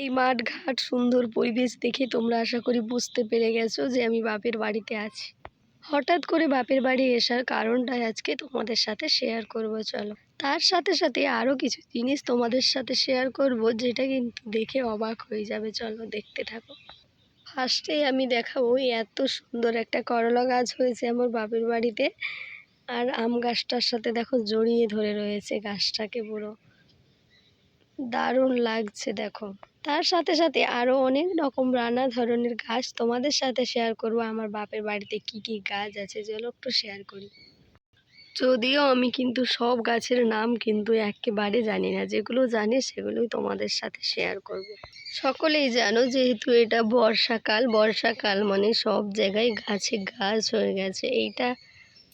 এই মাঠ ঘাট সুন্দর পরিবেশ দেখে তোমরা আশা করি বুঝতে পেরে গেছো যে আমি বাপের বাড়িতে আছি। হঠাৎ করে বাপের বাড়ি আসার কারণটাই আজকে তোমাদের সাথে শেয়ার করব, চলো। তার সাথে সাথে আরও কিছু জিনিস তোমাদের সাথে শেয়ার করব, যেটা কিন্তু দেখে অবাক হয়ে যাবে। চলো, দেখতে থাকো। ফার্স্টেই আমি দেখাবো এত সুন্দর একটা করলা গাছ হয়েছে আমার বাপের বাড়িতে। আর আম গাছটার সাথে দেখো জড়িয়ে ধরে রয়েছে গাছটাকে পুরো। দারুণ লাগছে, দেখো। তার সাথে সাথে আরও অনেক রকম নানা ধরনের গাছ তোমাদের সাথে শেয়ার করব। আমার বাপের বাড়িতে কি কি গাছ আছে, চলো একটু শেয়ার করি। যদিও আমি কিন্তু সব গাছের নাম কিন্তু একেবারে জানি না, যেগুলো জানি সেগুলোই তোমাদের সাথে শেয়ার করব। সকলেই জানো যেহেতু এটা বর্ষাকাল বর্ষাকাল মানে সব জায়গায় গাছে গাছ হয়ে গেছে, এইটা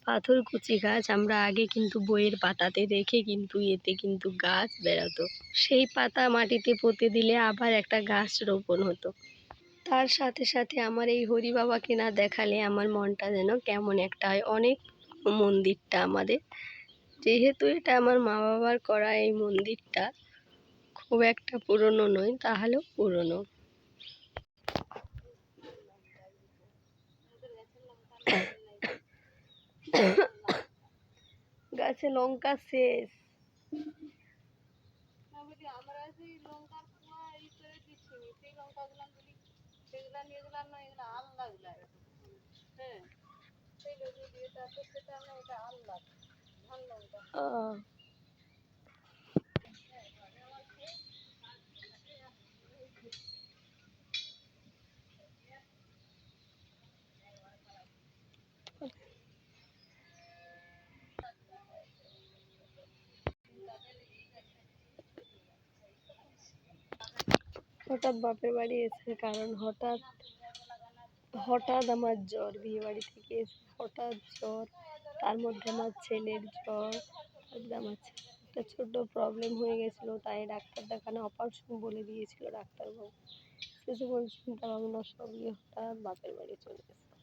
পাথরকুচি গাছ আমরা আগে কিন্তু বইয়ের পাতাতে দেখে কিন্তু এতে কিন্তু গাছ বেরোতো। সেই পাতা মাটিতে পুঁতে দিলে আবার একটা গাছ রোপণ হতো। তার সাথে সাথে আমার এই হরি বাবাকে না দেখালে আমার মনটা যেন কেমন একটা হয়। অনেক মন্দিরটা আমাদের। যেহেতু এটা আমার মা বাবার করা এই মন্দিরটা খুব একটা পুরনো নয়, তাহলেও পুরনো। গাছে লঙ্কা শেষ। আমরা সেই লঙ্কার কুয়া ই করে দিচ্ছি সেই লঙ্কাগুলো বলি সেগুলা নিয়ে এগুলো না এগুলো আলাদা গুলা হ্যাঁ সেই লোক দিয়ে তারপর সেটা না এটা আলাদা ধান লঙ্কা আহ, হঠাৎ বাপের বাড়ি এসে, কারণ হঠাৎ হঠাৎ আমার জ্বর, বিয়ে বাড়ি থেকে এসে হঠাৎ জ্বর, তার মধ্যে আমার ছেলের জ্বর আমার একটা ছোটো প্রবলেম হয়ে গেছিল, তাই ডাক্তার দেখানো অপারেশন বলে দিয়েছিল ডাক্তারবাবু। শেষে বলছেন ভাবনা সব নিয়ে হঠাৎ বাপের বাড়ি চলে গেছে